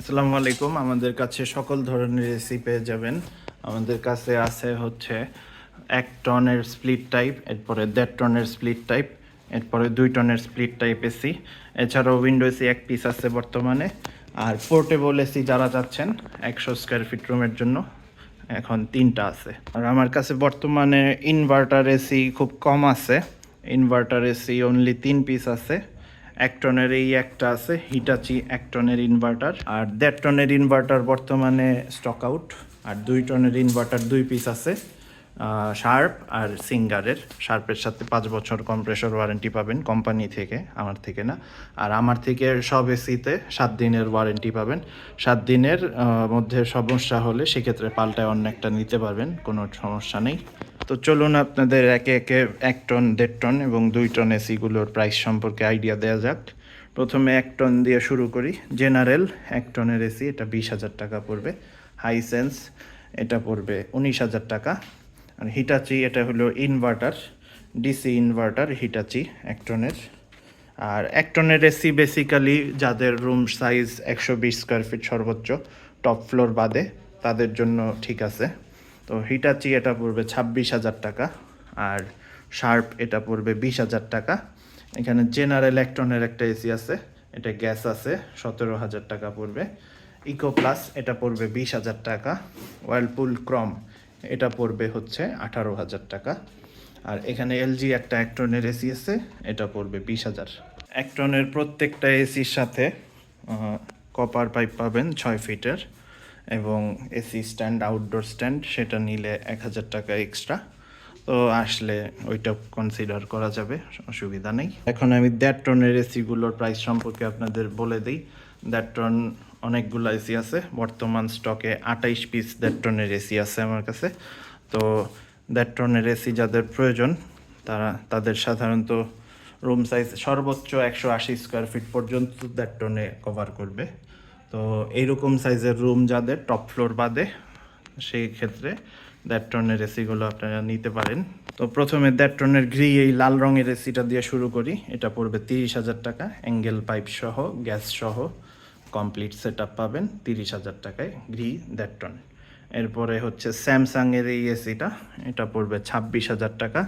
আসসালামু আলাইকুম। আমাদের কাছে সকল ধরনের এসি পেয়ে যাবেন। আমাদের কাছে আছে হচ্ছে এক টনের স্প্লিট টাইপ এরপরে দেড় টনের স্প্লিট টাইপ এরপরে দুই টনের স্প্লিট টাইপ এসি এছাড়াও উইন্ডো এসি এক পিস আছে বর্তমানে। আর পোর্টেবল এসি যারা চাচ্ছেন, একশো স্কোয়ার ফিট রুমের জন্য এখন তিনটা আছে। আর আমার কাছে বর্তমানে ইনভার্টার এসি খুব কম আছে। ইনভার্টার এসি অনলি তিন পিস আছে। এক টনের এই একটা আছে হিটাচি এক টনের ইনভার্টার আর দেড় টনের ইনভার্টার বর্তমানে স্টক আউট আর দুই টনের ইনভার্টার দুই পিস আছে শার্প আর সিঙ্গারের শার্পের সাথে পাঁচ বছর কম্প্রেসর ওয়ারেন্টি পাবেন কোম্পানি থেকে, আমার থেকে না। আর আমার থেকে সব এসিতে সাত দিনের ওয়ারেন্টি পাবেন। সাত দিনের মধ্যে সমস্যা হলে সেক্ষেত্রে পাল্টায় অন্য একটা নিতে পারবেন, কোনো সমস্যা নেই। তো চলুন আপনাদের একে একে এক টন, দেড় টন এবং দুই টন এসিগুলোর প্রাইস সম্পর্কে আইডিয়া দেওয়া যাক। প্রথমে এক টন দিয়ে শুরু করি। জেনারেল এক টনের এসি এটা বিশ হাজার টাকা পড়বে। হাইসেন্স এটা পড়বে উনিশ হাজার টাকা। আর হিটাচি এটা হলো ইনভার্টার ডিসি ইনভার্টার হিটাচি এক টনের। আর এক টনের এসি বেসিক্যালি যাদের রুম সাইজ একশো বিশ স্কোয়ার ফিট সর্বোচ্চ টপ ফ্লোর বাদে, তাদের জন্য ঠিক আছে। তো হিটাচি এটা পড়বে ছাব্বিশ হাজার টাকা আর শার্প এটা পড়বে বিশ হাজার টাকা। এখানে জেনারেল এক টনের একটা এসি আছে, এটা গ্যাস আছে, সতেরো হাজার টাকা পড়বে। ইকো প্লাস এটা পড়বে বিশ হাজার টাকা। ওয়ার্লপুল ক্রম এটা পড়বে হচ্ছে আঠারো হাজার টাকা। আর এখানে এলজি একটা এক টনের এসি আছে, এটা পড়বে বিশ হাজার। এক টনের প্রত্যেকটা এসির সাথে কপার পাইপ পাবেন ছয় ফিটের এবং এসি স্ট্যান্ড আউটডোর স্ট্যান্ড, সেটা নিলে এক হাজার টাকা এক্সট্রা তো আসলে ওইটা কনসিডার করা যাবে, অসুবিধা নেই। এখন আমি দেড় টনের এসিগুলোর প্রাইস সম্পর্কে আপনাদের বলে দিই। দেড় টন অনেকগুলো এসি আছে, বর্তমান স্টকে আটাইশ পিস দেড় টনের এসি আছে আমার কাছে। তো দেড় টনের এসি যাদের প্রয়োজন, তারা, তাদের সাধারণত রুম সাইজ সর্বোচ্চ একশো আশি স্কোয়ার ফিট পর্যন্ত দেড় টনে কভার করবে। তো এইরকম সাইজের রুম যাদের টপ ফ্লোর বাদে, সেই ক্ষেত্রে দেড় টনের এসিগুলো আপনারা নিতে পারেন। তো প্রথমে দেড় টনের গ্রি এই লাল রঙের এসিটা দিয়ে শুরু করি। এটা পড়বে তিরিশ হাজার টাকা। অ্যাঙ্গেল পাইপ সহ গ্যাস সহ কমপ্লিট সেট পাবেন তিরিশ হাজার টাকায় গ্রি দেড় টন এরপরে হচ্ছে স্যামসাংয়ের এই এসিটা এটা পড়বে ছাব্বিশ হাজার টাকা।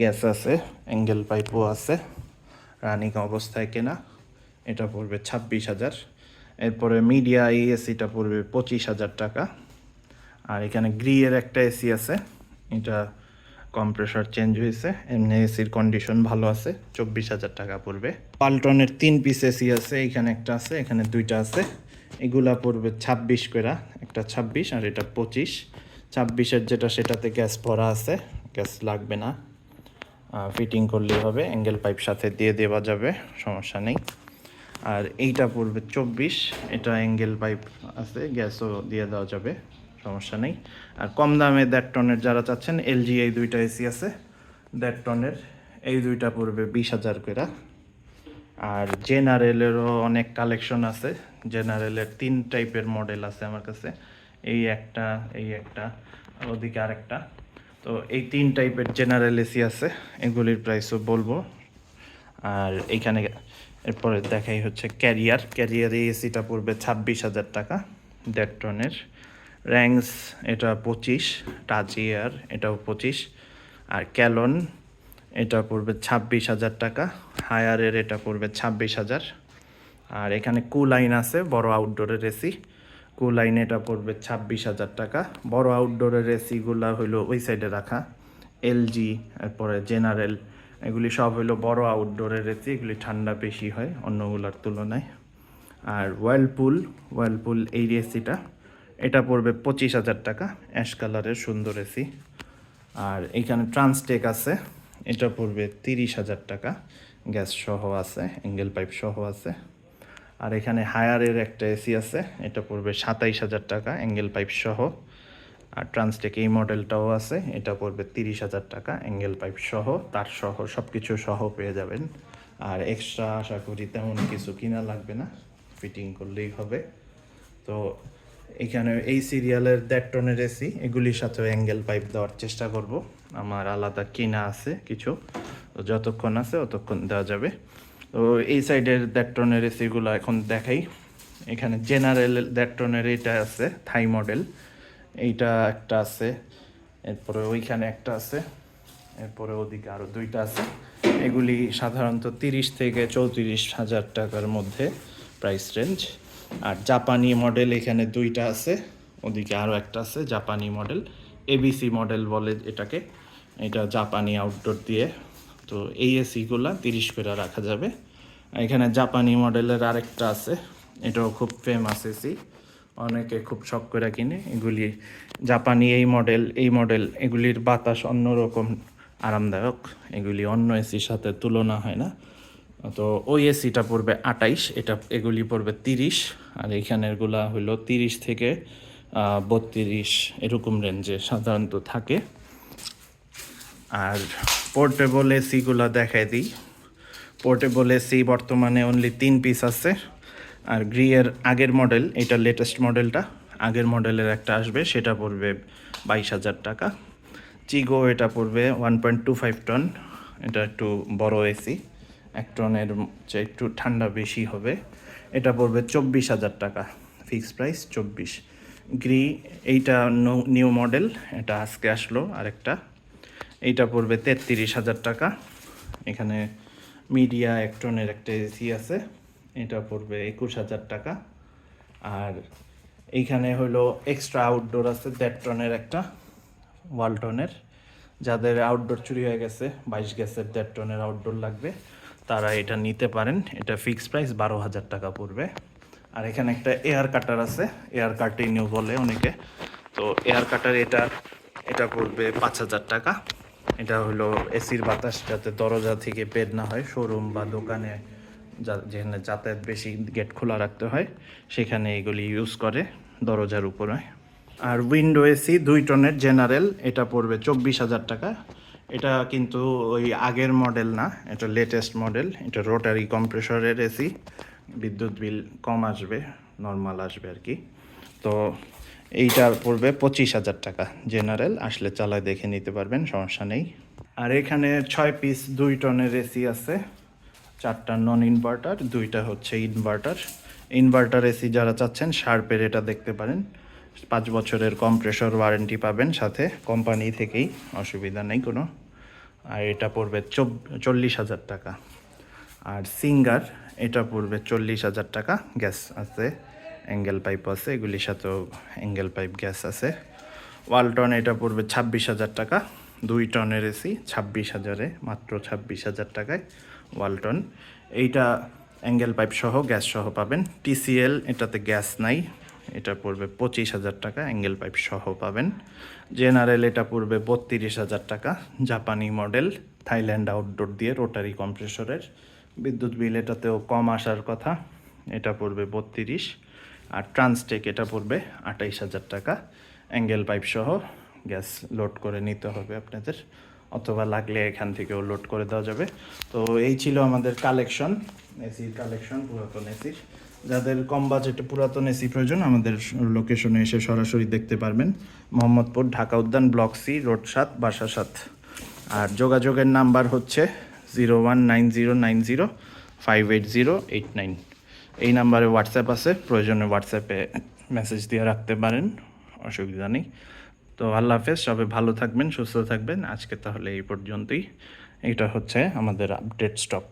গ্যাস আছে অ্যাঙ্গেল পাইপও আছে। রানিং অবস্থায় কেনা। এটা পড়বে ছাব্বিশ হাজার। এরপরে মিডিয়া এই এসিটা পড়বে পঁচিশ হাজার টাকা। আর এখানে গ্রিয়ের একটা এসি আছে। এটা কম্প্রেসর চেঞ্জ হয়েছে। এমনি এসির কন্ডিশন ভালো আছে। চব্বিশ হাজার টাকা পড়বে। পাল্টনের তিন পিস এসি আছে। এখানে একটা আছে, এখানে দুইটা আছে। এগুলা পড়বে ছাব্বিশ করে। একটা ছাব্বিশ আর এটা পঁচিশ। ছাব্বিশের যেটা সেটাতে গ্যাস ভরা আছে। গ্যাস লাগবে না। ফিটিং করলেই হবে। অ্যাঙ্গেল পাইপ সাথে দিয়ে দেওয়া যাবে। সমস্যা নেই। আর এইটা পড়বে চব্বিশ। এটা অ্যাঙ্গেল পাইপ আছে গ্যাসও দিয়ে দেওয়া যাবে, সমস্যা নেই। আর কম দামে দেড় টনের যারা চাচ্ছেন এলজি এই দুইটা এসি আছে, দেড় টনের। এই দুইটা পড়বে বিশ হাজার করে। আর জেনারেলেরও অনেক কালেকশন আছে, জেনারেলের তিন টাইপের মডেল আছে আমার কাছে। এই একটা এই একটা, ওদিকে আরেকটা। তো এই তিন টাইপের জেনারেল এসি আছে, এগুলির প্রাইসও বলব। আর এইখানে এরপরে দেখাই হচ্ছে ক্যারিয়ার। ক্যারিয়ার এসিটা পড়বে ছাব্বিশ হাজার টাকা। দেড় টনের র্যাঙ্কস এটা পঁচিশ টাচ ইয়ার এটাও পঁচিশ, আর ক্যালন এটা পড়বে ছাব্বিশ হাজার টাকা। হায়ারের এটা পড়বে ছাব্বিশ হাজার। আর এখানে কু লাইন আছে, বড় আউটডোরের এসি কু লাইন এটা পড়বে ছাব্বিশ হাজার টাকা। বড় আউটডোরের এসিগুলো হইল ওই সাইডে রাখা। এলজি এরপরে জেনারেল এগুলি সব হইল বড় আউটডোরের এসি এগুলি ঠান্ডা বেশি হয় অন্যগুলোর তুলনায়। আর ওয়ার্লপুল ওয়ার্লপুল এই এসিটা এটা পড়বে পঁচিশ হাজার টাকা অ্যাশ কালারের সুন্দর এসি আর এখানে ট্রান্সটেক আছে, এটা পড়বে তিরিশ হাজার টাকা গ্যাস সহ আছে অ্যাঙ্গেল পাইপ সহ আছে। আর এখানে হায়ারের একটা এসি আছে, এটা পড়বে সাতাইশ হাজার টাকা অ্যাঙ্গেল পাইপ সহ। আর ট্রান্সটেক এই মডেলটাও আছে। এটা পড়বে তিরিশ হাজার টাকা অ্যাঙ্গেল পাইপ সহ, তার সহ সব কিছু সহ পেয়ে যাবেন। আর এক্সট্রা আশা করি তেমন কিছু কিনা লাগবে না ফিটিং করলেই হবে। তো এখানে এই সিরিয়ালের দেড় টনের এসি এগুলির সাথে অ্যাঙ্গেল পাইপ দেওয়ার চেষ্টা করব। আমার আলাদা কিনা আছে কিছু। তো যতক্ষণ আছে ততক্ষণ দেওয়া যাবে। তো এই সাইডের দেড় টনের এসিগুলো এখন দেখাই। এখানে জেনারেল দেড় টনের এটা আছে থাই মডেল এইটা একটা আছে, এরপরে ওইখানে একটা আছে, এরপরে ওদিকে আরও দুইটা আছে। এগুলি সাধারণত তিরিশ থেকে চৌত্রিশ হাজার টাকার মধ্যে প্রাইস রেঞ্জ আর জাপানি মডেল এখানে দুইটা আছে, ওদিকে আরও একটা আছে, জাপানি মডেল এবিসি মডেল বলে এটাকে, এটা জাপানি আউটডোর দিয়ে। তো এই এসিগুলা তিরিশ করে রাখা যাবে। এখানে জাপানি মডেলের আরেকটা আছে, এটাও খুব ফেমাস এসি অনেকে খুব শখ করে কিনে। এগুলি জাপানি এই মডেল এই মডেল এগুলির বাতাস অন্যরকম আরামদায়ক। এগুলি অন্য এসির সাথে তুলনা হয় না। তো ওই এসিটা পড়বে আটাইশ, এটা, এগুলি পড়বে তিরিশ, আর এইখানেরগুলা হইল তিরিশ থেকে বত্রিশ, এরকম রেঞ্জে সাধারণত থাকে। আর পোর্টেবল এসিগুলো দেখাই দিই। পোর্টেবল এসি বর্তমানে অনলি তিন পিস আছে। আর গ্রিয়ের আগের মডেল, এটা লেটেস্ট মডেলটা, আগের মডেলের একটা আসবে, সেটা পড়বে বাইশ হাজার টাকা। চিগো এটা পড়বে one point two five ton এটা একটু বড় এসি এক টনের চেয়ে একটু ঠান্ডা বেশি হবে। এটা পড়বে চব্বিশ হাজার টাকা ফিক্সড প্রাইস চব্বিশ। গ্রি, এইটা নিউ মডেল এটা আজকে আসলো আরেকটা। এইটা পড়বে তেত্রিশ হাজার টাকা। এখানে মিডিয়া এক টনের একটা এসি আছে। এটা পড়বে একুশ হাজার টাকা। আর এইখানে হলো এক্সট্রা আউটডোর আছে দেড় টনের একটা ওয়ালটনের যাদের আউটডোর চুরি হয়ে গেছে, বাইশ গ্যাসের দেড় টনের আউটডোর লাগবে, তারা এটা নিতে পারেন। এটা ফিক্সড প্রাইস বারো হাজার টাকা পড়বে। আর এখানে একটা এয়ার কাটার আছে এয়ার কাটিনিউ বলে অনেকে। তো এয়ার কাটার এটা এটা পড়বে পাঁচ হাজার টাকা। এটা হলো এসির বাতাস, যাতে দরজা থেকে বের না হয় শোরুম বা দোকানে যেখানে যাতায়াত বেশি গেট খোলা রাখতে হয়, সেখানে এগুলি ইউজ করে দরজার উপরে। আর উইন্ডো এসি দুই টনের জেনারেল এটা পড়বে চব্বিশ হাজার টাকা। এটা কিন্তু ওই আগের মডেল না, এটা লেটেস্ট মডেল এটা রোটারি কম্প্রেসরের এসি বিদ্যুৎ বিল কম আসবে নর্মাল আসবে আর কি। তো এইটা পড়বে পঁচিশ হাজার টাকা। জেনারেল আসলে চালায় দেখে নিতে পারবেন, সমস্যা নেই। আর এখানে ছয় পিস দুই টনের এসি আছে। চারটা নন ইনভার্টার দুইটা হচ্ছে ইনভার্টার ইনভার্টার এসি যারা চাচ্ছেন শার্পের এটা দেখতে পারেন। পাঁচ বছরের কম্প্রেসর ওয়ারেন্টি পাবেন সাথে কোম্পানি থেকেই, অসুবিধা নেই কোনো। আর এটা পড়বে চল্লিশ হাজার টাকা। আর সিঙ্গার এটা পড়বে চল্লিশ হাজার টাকা। গ্যাস আছে অ্যাঙ্গেল পাইপ আছে, এগুলির সাথেও অ্যাঙ্গেল পাইপ গ্যাস আছে। ওয়ালটন এটা পড়বে ছাব্বিশ হাজার টাকা। দুই টনের এসি ছাব্বিশ হাজারে, মাত্র ছাব্বিশ হাজার টাকায়। ওয়ালটন। এইটা অ্যাঙ্গেল পাইপ সহ, গ্যাস সহ পাবেন। টিসিএল, এটাতে গ্যাস নাই। এটা পড়বে পঁচিশ হাজার টাকা, অ্যাঙ্গেল পাইপ সহ পাবেন। জেনারেল, এটা পড়বে বত্রিশ হাজার টাকা, জাপানি মডেল, থাইল্যান্ড আউটডোর দিয়ে রোটারি কম্প্রেসরের। বিদ্যুৎ বিল এটাতেও কম আসার কথা, এটা পড়বে বত্রিশ। আর ট্রান্সটেক, এটা পড়বে আঠাইশ হাজার টাকা, অ্যাঙ্গেল পাইপ সহ, গ্যাস লোড করে নিতে হবে আপনাদের। অথবা লাগলে এখান থেকেও লোড করে দেওয়া যাবে। তো এই ছিল আমাদের কালেকশন এসির কালেকশন পুরাতন এসির যাদের কম বাজেটে পুরাতন এসি প্রয়োজন, আমাদের লোকেশনে এসে সরাসরি দেখতে পারবেন। মোহাম্মদপুর, ঢাকা উদ্যান ব্লক সি রোড সাত, বাসা সাত। আর যোগাযোগের নাম্বার হচ্ছে zero one nine zero nine zero five eight zero eight nine এই নাম্বারে হোয়াটসঅ্যাপ আছে, প্রয়োজনে হোয়াটসঅ্যাপে মেসেজ দিয়ে রাখতে পারেন, অসুবিধা নেই। তো আল্লাহ হাফেজ, সবাই ভালো থাকবেন, সুস্থ থাকবেন। আজকে তাহলে এই পর্যন্তই। এটা হচ্ছে আমাদের আপডেট স্টক